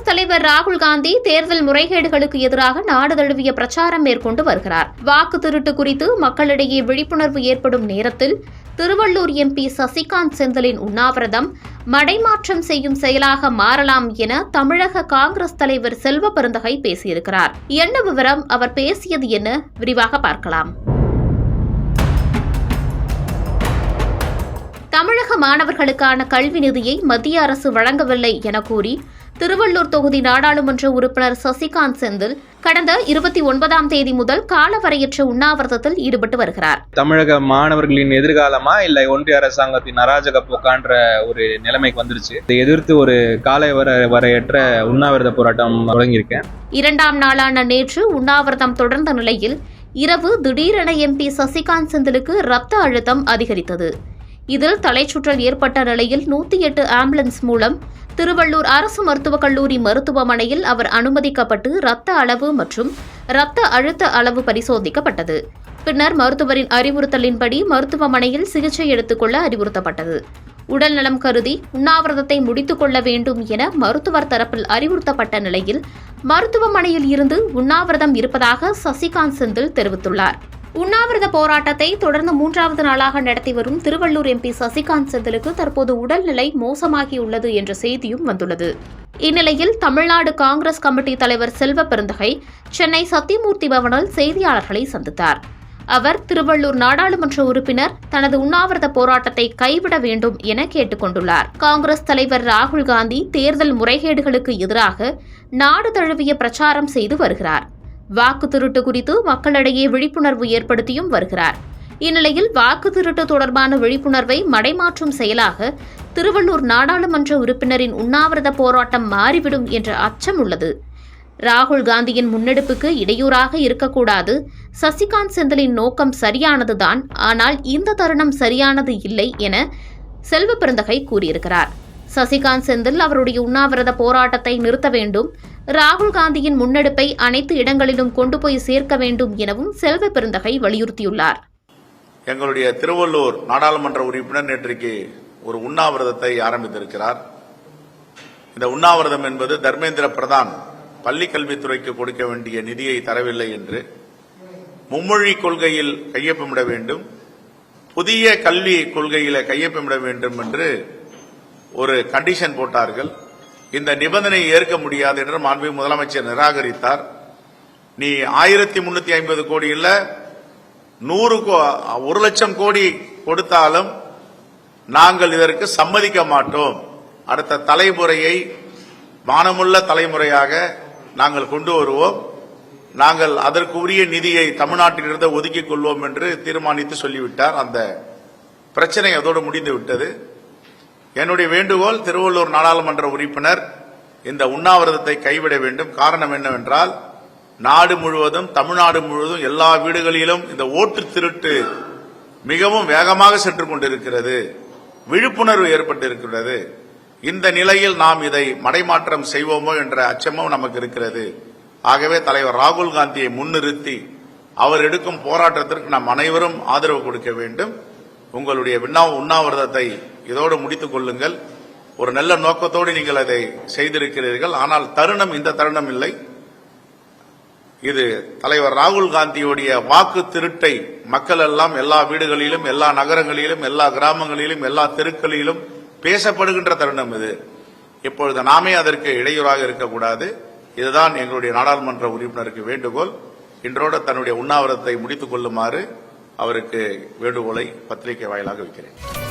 காங்கிரஸ் தலைவர் ராகுல் காந்தி தேர்தல் முறைகேடுகளுக்கு எதிராக நாடு தழுவிய பிரச்சாரம் மேற்கொண்டு வருகிறார். வாக்கு திருட்டு குறித்து மக்களிடையே விழிப்புணர்வு ஏற்படும் நேரத்தில் திருவள்ளூர் எம்பி சசிகாந்த் செந்திலின் உண்ணாவிரதம் மடைமாற்றம் செய்யும் செயலாக மாறலாம் என தமிழக காங்கிரஸ் தலைவர் செல்வ பெருந்தகை பேசியிருக்கிறார். என்ன விவரம் அவர் பேசியது என விரிவாக பார்க்கலாம். தமிழக மாணவர்களுக்கான கல்வி நிதியை மத்திய அரசு வழங்கவில்லை என கூறி திருவள்ளூர் தொகுதி நாடாளுமன்ற உறுப்பினர் சசிகாந்த் செந்தில் கடந்த இருபத்தி ஒன்பதாம் தேதி முதல் காலவரையற்ற உண்ணாவிரதத்தில் ஈடுபட்டு வருகிறார். தமிழக மாணவர்களின் எதிர்காலமா இல்ல ஒன்றிய அரசாங்கத்தின் அராஜக போக்கான்ற ஒரு நிலைமைக்கு வந்துருச்சு. இதை எதிர்த்து ஒரு காலை வர வரையற்ற உண்ணாவிரத போராட்டம் தொடங்கியிருக்கேன். இரண்டாம் நாளான நேற்று உண்ணாவிரதம் தொடர்ந்த நிலையில் இரவு திடீரென எம்பி சசிகாந்த் செந்திலுக்கு ரத்த அழுத்தம் அதிகரித்தது. இதில் தலைச்சுற்றல் ஏற்பட்ட நிலையில் நூத்தி எட்டு ஆம்புலன்ஸ் மூலம் திருவள்ளூர் அரசு மருத்துவக் கல்லூரி மருத்துவமனையில் அவர் அனுமதிக்கப்பட்டு இரத்த அளவு மற்றும் இரத்த அழுத்த அளவு பரிசோதிக்கப்பட்டது. பின்னர் மருத்துவரின் அறிவுறுத்தலின்படி மருத்துவமனையில் சிகிச்சை எடுத்துக்கொள்ள அறிவுறுத்தப்பட்டது. உடல்நலம் கருதி உண்ணாவிரதத்தை முடித்துக் கொள்ள வேண்டும் என மருத்துவர் தரப்பில் அறிவுறுத்தப்பட்ட நிலையில் மருத்துவமனையில் இருந்து உண்ணாவிரதம் இருப்பதாக சசிகாந்த் செந்தில் தெரிவித்துள்ளார். உண்ணாவிரத போராட்டத்தை தொடர்ந்து மூன்றாவது நாளாக நடத்தி வரும் திருவள்ளூர் எம்பி சசிகாந்த் செந்திலுக்கு தற்போது உடல்நிலை மோசமாகியுள்ளது என்ற செய்தியும் வந்துள்ளது. இந்நிலையில் தமிழ்நாடு காங்கிரஸ் கமிட்டி தலைவர் செல்வ பெருந்தகை சென்னை சத்தியமூர்த்தி பவனில் செய்தியாளர்களை சந்தித்தார். அவர் திருவள்ளூர் நாடாளுமன்ற உறுப்பினர் தனது உண்ணாவிரத போராட்டத்தை கைவிட வேண்டும் என கேட்டுக் கொண்டுள்ளார். காங்கிரஸ் தலைவர் ராகுல் காந்தி தேர்தல் முறைகேடுகளுக்கு எதிராக நாடு தழுவிய பிரச்சாரம் செய்து வருகிறார். வாக்கு திருட்டு குறித்து மக்களிடையே விழிப்புணர்வு ஏற்படுத்தியும் வருகிறார். இந்நிலையில் வாக்கு திருட்டு தொடர்பான விழிப்புணர்வை மடைமாற்றும் செயலாக திருவள்ளூர் நாடாளுமன்ற உறுப்பினரின் உண்ணாவிரத போராட்டம் மாறிவிடும் என்ற அச்சம் உள்ளது. ராகுல் காந்தியின் முன்னெடுப்புக்கு இடையூறாக இருக்கக்கூடாது. சசிகாந்த் செந்திலின் நோக்கம் சரியானதுதான். ஆனால் இந்த தருணம் சரியானது இல்லை என செல்வ பெருந்தகை கூறியிருக்கிறார். சசிகாந்த் செந்தில் அவருடைய உண்ணாவிரத போராட்டத்தை நிறுத்த வேண்டும். ராகுல் காந்தியின் முன்னெடுப்பை அனைத்து இடங்களிலும் கொண்டு போய் சேர்க்க வேண்டும் எனவும் செல்வ பெருந்தகை வலியுறுத்தியுள்ளார். எங்களுடைய திருவள்ளூர் நாடாளுமன்ற உறுப்பினர் நேற்றைக்கு ஒரு உண்ணாவிரதத்தை ஆரம்பித்திருக்கிறார். இந்த உண்ணாவிரதம் என்பது தர்மேந்திர பிரதான் பள்ளி கல்வித்துறைக்கு கொடுக்க வேண்டிய நிதியை தரவில்லை என்று மும்மொழி கொள்கையில் கையொப்பமிட வேண்டும். புதிய கல்வி கொள்கையில கையொப்பமிட வேண்டும் என்று ஒரு கண்டிஷன் போட்டார்கள். இந்த நிபந்தனை ஏற்க முடியாது என்று மாண்பு முதலமைச்சர் நிராகரித்தார். நீ ஆயிரத்தி முன்னூத்தி ஐம்பது கோடி இல்ல நூறு கோ- ஒரு லட்சம் கோடி கொடுத்தாலும் நாங்கள் இதற்கு சம்மதிக்க மாட்டோம். அடுத்த தலைமுறையை மானமுள்ள தலைமுறையாக நாங்கள் கொண்டு வருவோம். நாங்கள் அதற்குரிய நிதியை தமிழ்நாட்டிலிருந்து ஒதுக்கிக் கொள்வோம் என்று தீர்மானித்து சொல்லிவிட்டார். அந்த பிரச்சனை அதோடு முடிந்து விட்டது. என்னுடைய வேண்டுகோள் திருவள்ளூர் நாடாளுமன்ற உறுப்பினர் இந்த உண்ணாவிரதத்தை கைவிட வேண்டும். காரணம் என்னவென்றால் நாடு முழுவதும் தமிழ்நாடு முழுவதும் எல்லா வீடுகளிலும் இந்த ஓட்டு திருட்டு மிகவும் வேகமாக சென்று கொண்டிருக்கிறது விழிப்புணர்வு ஏற்பட்டிருக்கிறது. இந்த நிலையில் நாம் இதை மடைமாற்றம் செய்வோமோ என்ற அச்சமும் நமக்கு இருக்கிறது. ஆகவே தலைவர் ராகுல் காந்தியை முன்னிறுத்தி அவர் எடுக்கும் போராட்டத்திற்கு நாம் அனைவரும் ஆதரவு கொடுக்க வேண்டும். உங்களுடைய விண்ணா- உண்ணாவிரதத்தை இதோடு முடித்துக் கொள்ளுங்கள். ஒரு நல்ல நோக்கத்தோடு நீங்கள் அதை செய்திருக்கிறீர்கள். ஆனால் தருணம் இந்த தருணம் இல்லை. இது தலைவர் ராகுல் காந்தியுடைய வாக்கு திருட்டை மக்கள் எல்லாம் எல்லா வீடுகளிலும் எல்லா நகரங்களிலும் எல்லா கிராமங்களிலும் எல்லா தெருக்களிலும் பேசப்படுகின்ற தருணம் இது. இப்பொழுது நாமே அதற்கு இடையூறாக இருக்கக்கூடாது. இதுதான் எங்களுடைய நாடாளுமன்ற உறுப்பினருக்கு வேண்டுகோள். இன்றோடு தன்னுடைய உண்ணாவிரதத்தை முடித்துக் கொள்ளுமாறு அவருக்கு வேண்டுகோளை பத்திரிகை வாயிலாக வைக்கிறேன்.